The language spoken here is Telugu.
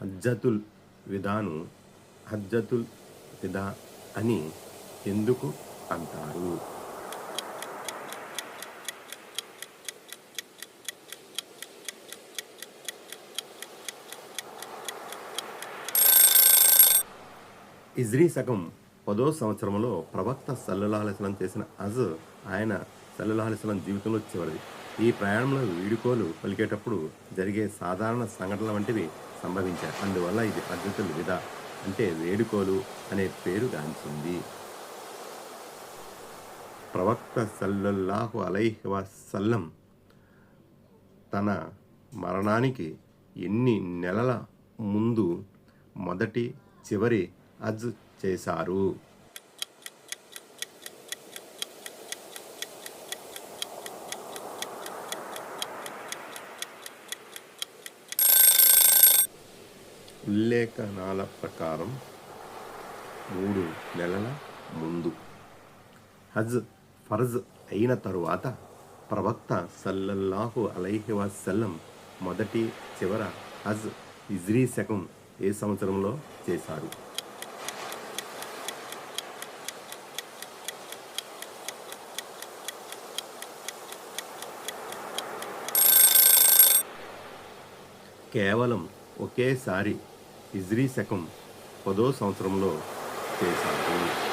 హజ్జతుల్ విధాను హజ్జతుల్ విదా అని ఎందుకు అంటారు? ఇజ్రీ సగం పదో సంవత్సరంలో ప్రవక్త సల్లల్లాహలిస్లం చేసిన అజ్ ఆయన సల్లల్లాహలిస్లం జీవితంలో చివరిది. ఈ ప్రయాణంలో వీడుకోలు పలికేటప్పుడు జరిగే సాధారణ సంఘటనల వంటివి సంభవించాయి. అందువల్ల ఇది పద్ధతులు విధ అంటే వేడుకోలు అనే పేరు గాంచింది. ప్రవక్త సల్లల్లాహు అలైహి వసల్లం తన మరణానికి ఎన్ని నెలల ముందు మొదటి చివరి అజ్ చేశారు. ఉల్లేఖనాల ప్రకారం మూడు నెలల ముందు హజ్ ఫర్జ్ అయిన తరువాత ప్రవక్త సల్లల్లాహు అలైహి వసల్లం మొదటి చివర హజ్ ఇజ్రీ శకం ఏ సంవత్సరంలో చేశారు? కేవలం ఒకేసారి ఇజ్రీ శకం పదో సంవత్సరంలో చేశారు.